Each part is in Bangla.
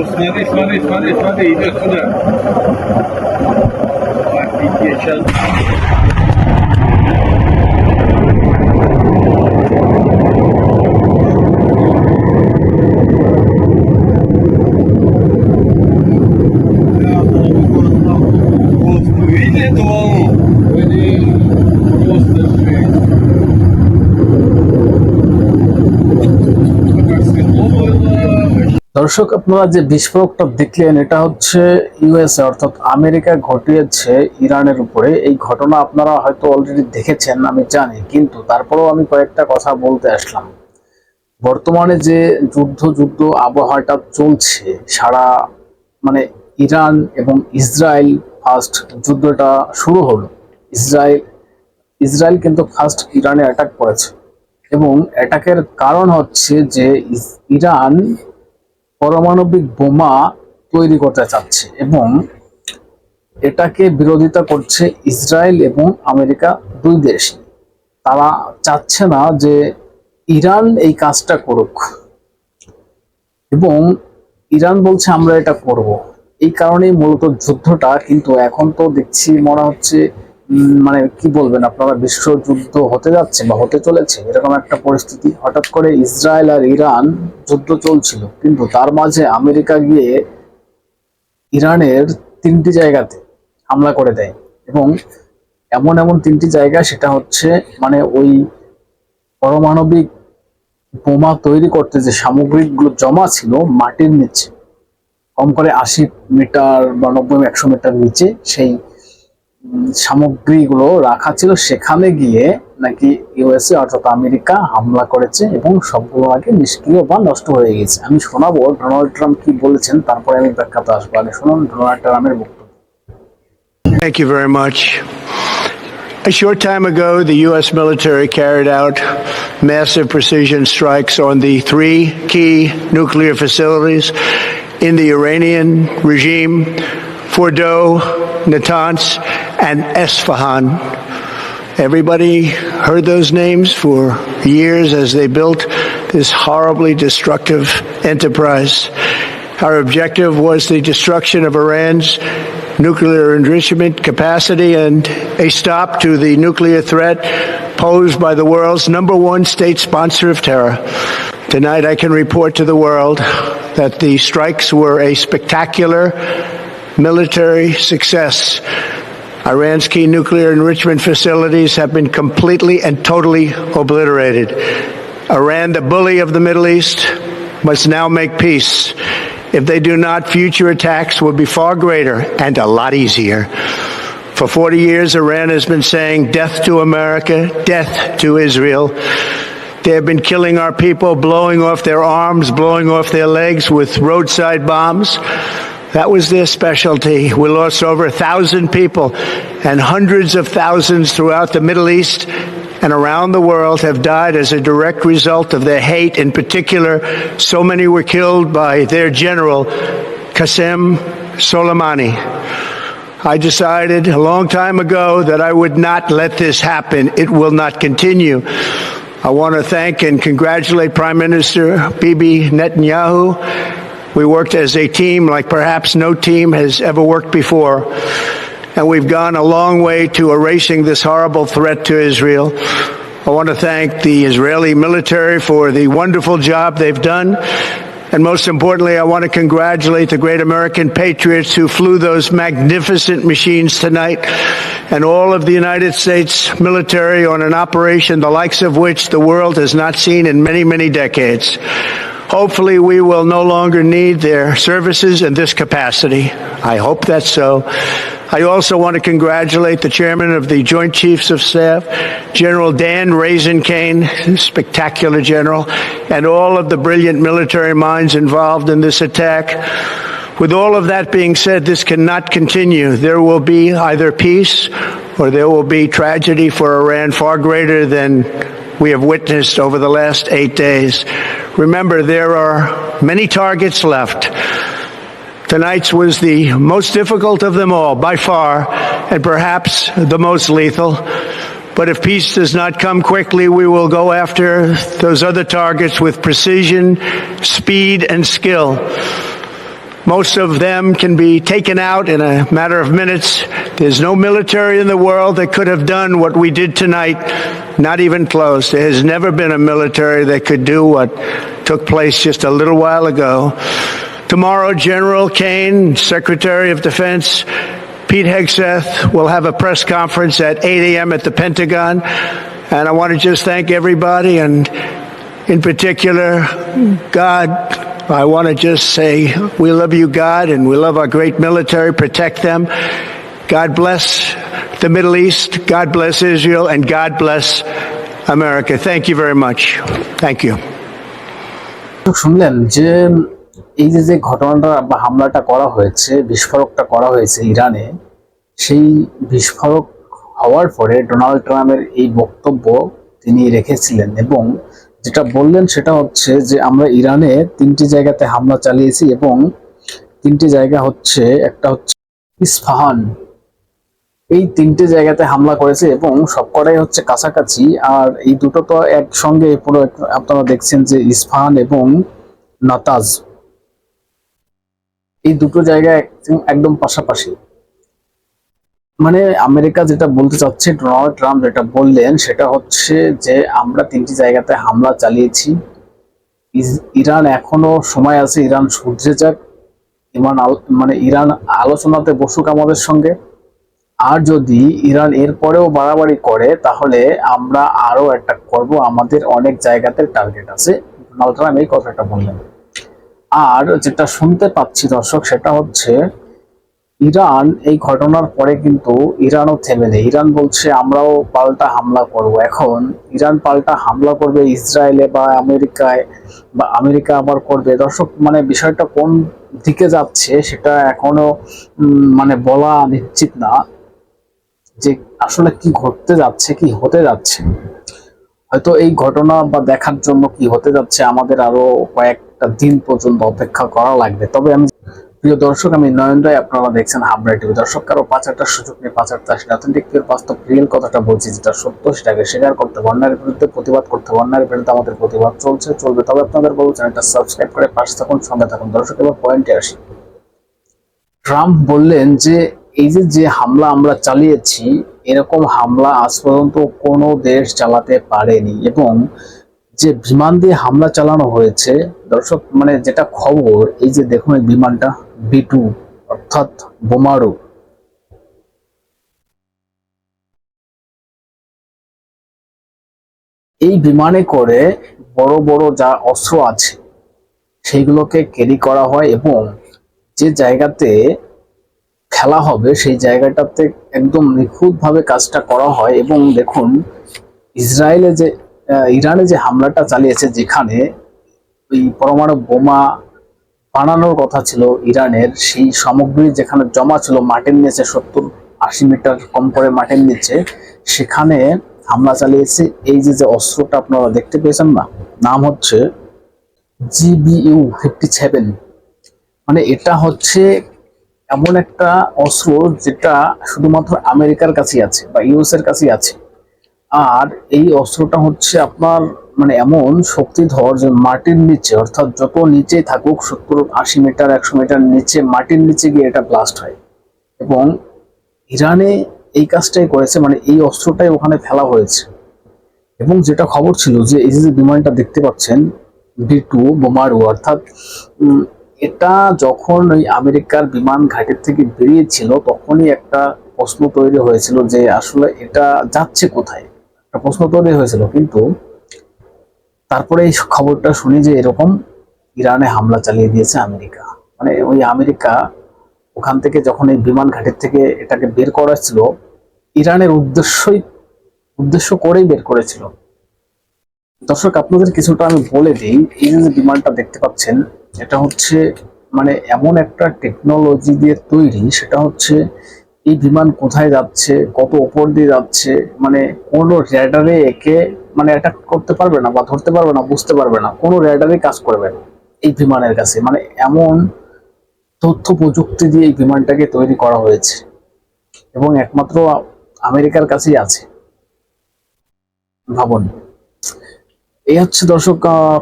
Osmanlı, İsmail, İsmail, İsmail gidiyor şurada. Bak bir geçelim. দর্শক, আপনারা যে বিস্ফোরকটা দেখলেন, এটা হচ্ছে ইউএসএ, অর্থাৎ আমেরিকা ঘটিয়েছে ইরানের উপরে। এই ঘটনা আপনারা হয়তো অলরেডি দেখেছেন, আমি জানি, কিন্তু তারপরেও আমি কয়েকটা কথা বলতে আসলাম। বর্তমানে যে যুদ্ধ যুদ্ধ আবহাওয়াটা চলছে, সারা মানে ইরান এবং ইসরায়েল ফার্স্ট যুদ্ধটা শুরু হলো। ইসরায়েল ইসরায়েল কিন্তু ফার্স্ট ইরানে অ্যাটাক করেছে। এবং অ্যাটাকের কারণ হচ্ছে যে ইরান পারমাণবিক বোমা তৈরি করতে চাচ্ছে এবং এটাকে বিরোধিতা করছে ইসরায়েল এবং আমেরিকা দুই দেশ। তারা চাচ্ছে না যে ইরান এই কাজটা করুক এবং ইরান বলছে, আমরা এটা করব। এই কারণেই মূলত যুদ্ধটা কিন্তু এখন তো দেখছি মনে হচ্ছে মানে কি বলবেন, আপনারা বিশ্বযুদ্ধ হতে যাচ্ছে বা হতে চলেছে এরকম একটা পরিস্থিতি। হঠাৎ করে ইসরায়েল আর ইরান যুদ্ধ চলছিল, কিন্তু তার মাঝে আমেরিকা গিয়ে ইরানের তিনটি জায়গাতে হামলা করে দেয় এবং এমন এমন তিনটি জায়গা, সেটা হচ্ছে মানে ওই পারমাণবিক বোমা তৈরি করতে যে সামগ্রিকগুলো জমা ছিল মাটির নিচে, কম করে আশি মিটার বা নব্বই, একশো মিটার নিচে, সেই সামগ্রীগুলো রাখা ছিল সেখানে গিয়ে নাকি ইউএসএ অর্থাৎ আমেরিকা হামলা করেছে এবং সবগুলো আগে নিষ্ক্রিয় বা নষ্ট হয়ে গেছে আমি শোনাবো ডোনাল্ড ট্রাম্প কি বলেছেন তারপরে আমি ব্যাখ্যাতে আসব আগে শুনুন ডোনাল্ড ট্রাম্পের বক্তব্য Thank you very much. A short time ago, the U.S. military carried out massive precision strikes on the three key nuclear facilities in the Iranian regime Fordo, Natanz, and Esfahan. Everybody heard those names for years as they built this horribly destructive enterprise. Our objective was the destruction of Iran's nuclear enrichment capacity and a stop to the nuclear threat posed by the world's number one state sponsor of terror. Tonight, I can report to the world that the strikes were a spectacular military success. Iran's key nuclear enrichment facilities have been completely and totally obliterated. Iran, the bully of the Middle East, must now make peace. If they do not, future attacks will be far greater and a lot easier. For 40 years, Iran has been saying death to America, death to Israel. They have been killing our people, blowing off their arms, blowing off their legs with roadside bombs. That was their specialty. We lost over a thousand people and hundreds of thousands throughout the Middle East and around the world have died as a direct result of their hate. In particular, so many were killed by their general, Qasem Soleimani. I decided a long time ago that I would not let this happen. It will not continue. I want to thank and congratulate Prime Minister Bibi Netanyahu. We worked as a team like perhaps no team has ever worked before. And we've gone a long way to erasing this horrible threat to Israel. I want to thank the Israeli military for the wonderful job they've done. And most importantly, I want to congratulate the great American patriots who flew those magnificent machines tonight and all of the United States military on an operation the likes of which the world has not seen in many, many decades. Hopefully, we will no longer need their services in this capacity. I hope that's so. I also want to congratulate the chairman of the Joint Chiefs of Staff, General Dan Raisin Kane, spectacular general, and all of the brilliant military minds involved in this attack. With all of that being said, this cannot continue. There will be either peace or there will be tragedy for Iran far greater than we have witnessed over the last eight days. Remember, there are many targets left. Tonight's was the most difficult of them all, by far, and perhaps the most lethal. But if peace does not come quickly, we will go after those other targets with precision, speed, and skill. Most of them can be taken out in a matter of minutes. There's no military in the world that could have done what we did tonight, not even close. There has never been a military that could do what took place just a little while ago. Tomorrow, General Kane, Secretary of Defense, Pete Hegseth will have a press conference at 8 a.m. at the Pentagon. And I want to just thank everybody and in particular, God, I want to just say we love you, God, and we love our great military. Protect them. God bless the Middle East. God bless Israel. And God bless America. Thank you very much. Thank you. শুনলেন যে এই যে যে ঘটনাটা বা হামলাটা করা হয়েছে বিস্ফোরকটা করা হয়েছে ইরানে সেই বিস্ফোরক হওয়ার পরে ডোনাল্ড ট্রাম্পের এই বক্তব্য তিনি রেখেছিলেন এবং যেটা বললেন সেটা হচ্ছে যে আমরা ইরানে তিনটি জায়গাতে হামলা চালিয়েছি এবং তিনটি জায়গা হচ্ছে, একটা হচ্ছে ইস্পাহান এই তিনটে জায়গাতে হামলা করেছে এবং সবকটাই হচ্ছে কাছাকাছি। আর এই দুটো তো একসঙ্গে পুরো আপনারা দেখছেন যে ইস্পাহান এবং নাতাজ। এই দুটো জায়গা এক- একদম পাশাপাশি। মানে আমেরিকা যেটা বলতে চাচ্ছে, ডোনাল্ড ট্রাম্প যেটা বললেন, সেটা হচ্ছে যে আমরা তিনটি জায়গাতে হামলা চালিয়েছি। ইরান এখনও সময় আছে, ইরান শুধরে যাক। ইমান মানে ইরান আলোচনাতে বসুক আমাদের সঙ্গে। আর যদি ইরান এরপরেও বাড়াবাড়ি করে, তাহলে আমরা আরও একটা করব। আমাদের অনেক জায়গাতে টার্গেট আছে। ডোনাল্ড ট্রাম্প এই কথাটা বললেন। আর যেটা শুনতে পাচ্ছি দর্শক, সেটা হচ্ছে ইরান, এই ঘটনার পরে কিন্তু ইরানও থেমে নেই। ইরান বলছে, আমরাও পাল্টা হামলা করব। এখন ইরান পাল্টা হামলা করবে ইসরায়েলে বা আমেরিকায়, বা আমেরিকা আবার করবে। দর্শক মানে বিষয়টা কোন দিকে যাচ্ছে সেটা এখনও মানে বলা নিশ্চিত না। যে আসলে কি ঘটতে যাচ্ছে, কি হতে যাচ্ছে। হয়তো এই ঘটনা বা দেখার জন্য কি হতে যাচ্ছে আমাদের আরও কয়েকটা দিন পর্যন্ত অপেক্ষা করা লাগবে। তবে আমি প্রিয় দর্শক, আমি নয়ন রায়, আপনারা দেখছেন হাবড়া টিভি। দর্শক, কারও পাচারটার সুযোগ নিয়ে পাচারটা আসলে অথেন্টিক পিওর বাস্তব রিয়েল কথাটা বলছি যেটা সত্য, সেটাকে স্বীকার করতে বন্যার বিরুদ্ধে প্রতিবাদ করতে বন্যার বিরুদ্ধে আমাদের প্রতিবাদ চলছে, চলবে। তবে আপনাদের বলব চ্যানেলটা সাবস্ক্রাইব করে পাশে থাকুন, সঙ্গে থাকুন। দর্শক, এবার পয়েন্টে আসি। ট্রাম্প বললেন যে, এই যে যে হামলা আমরা চালিয়েছি, এরকম হামলা আজ পর্যন্ত কোনো দেশ চালাতে পারেনি। এবং যে বিমান দিয়ে হামলা চালানো হয়েছে, দর্শক মানে যেটা খবর, এই যে দেখুন এই বিমানটা। বিটু, অর্থাৎ বোমারু। এই বিমানে করে বড় বড় যা অস্ত্র আছে, সেইগুলোকে ক্যারি করা হয় এবং যে জায়গাতে খেলা হবে, সেই জায়গাটাতে একদম নিখুঁতভাবে কাজটা করা হয় এবং দেখুন, ইসরায়েলে যে ইরানে যে হামলাটা চালিয়েছে যেখানে ওই পরমাণু বোমা বানানোর কথা ছিল ইরানের, সেই সামগ্রী যেখানে জমা ছিল মাটির নিচে সত্তর আশি মিটার কম করে মাটির নিচে, সেখানে হামলা চালিয়েছে। এই যে যে অস্ত্রটা আপনারা দেখতে পেয়েছেন না, নাম হচ্ছে জিবিইউ ফিফটি সেভেন। মানে এটা হচ্ছে এমন একটা অস্ত্র যেটা শুধুমাত্র আমেরিকার কাছেই আছে বা ইউএস এর কাছেই আছে। আর এই অস্ত্রটা হচ্ছে আপনার মানে এমন শক্তিধর যে মাটির নিচে, অর্থাৎ যত নিচে থাকুক, সত্তর আশি মিটার, একশো মিটার নিচে মাটির নিচে গিয়ে এটা ব্লাস্ট হয়। এবং ইরানে এই কাজটাই করেছে মানে এই অস্ত্রটাই ওখানে ফেলা হয়েছে। এবং যেটা খবর ছিল যে এই যে বিমানটা দেখতে পাচ্ছেন, বি টু বোমারু, অর্থাৎ এটা যখন ওই আমেরিকার বিমান ঘাটের থেকে বেরিয়েছিল, তখনই একটা প্রশ্ন তৈরি হয়েছিল যে আসলে এটা যাচ্ছে কোথায়? একটা প্রশ্ন তৈরি হয়েছিল, কিন্তু তারপরে এই খবরটা শুনি যে এরকম ইরানে হামলা চালিয়ে দিয়েছে আমেরিকা। মানে ওই আমেরিকা ওখান থেকে যখন এই বিমান ঘাটের থেকে এটাকে বের করা ছিল ইরানের উদ্দেশ্যই, উদ্দেশ্য করেই বের করেছিল। দর্শক, আপনাদের কিছুটা আমি বলে দিই, এই যে বিমানটা দেখতে পাচ্ছেন, এটা হচ্ছে মানে এমন একটা টেকনোলজি দিয়ে তৈরি, সেটা হচ্ছে এই বিমান কোথায় যাচ্ছে, কত উপর দিয়ে যাচ্ছে মানে কোনো র্যাডারে একে মানে অ্যাটাক করতে পারবে না বা ধরতে পারবে না, বুঝতে পারবে না, কোনো র্যাডারে কাজ করবে না এই বিমানের কাছে। মানে এমন তথ্য প্রযুক্তি দিয়ে এই বিমানটাকে তৈরি করা হয়েছে এবং একমাত্র আমেরিকার কাছেই আছে। ভাবুন। এই হচ্ছে দর্শক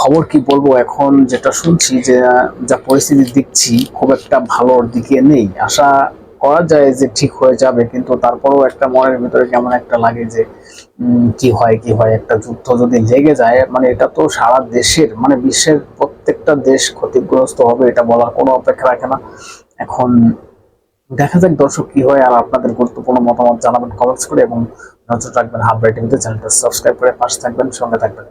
খবর কি বলব এখন যেটা শুনছি যে যা পরিস্থিতি দেখছি খুব একটা ভালোর দিকে নেই। আশা করা যায় যে ঠিক হয়ে যাবে, কিন্তু তারপরেও একটা মনের ভিতরে কেমন একটা লাগে যে কি হয় কি হয়? একটা যুদ্ধ যদি লেগে যায় মানে এটা তো সারা দেশের মানে বিশ্বের প্রত্যেকটা দেশ ক্ষতিগ্রস্ত হবে, এটা বলার কোনো অপেক্ষা রাখে না। এখন দেখা যাক দর্শক কি হয়, আর আপনাদের গুরুত্বপূর্ণ মতামত জানাবেন কমেন্টস করে, এবং নজর রাখবেন হাবরাই টিভিতে। চ্যানেলটা সাবস্ক্রাইব করে পাশে থাকবেন, সঙ্গে থাকবেন।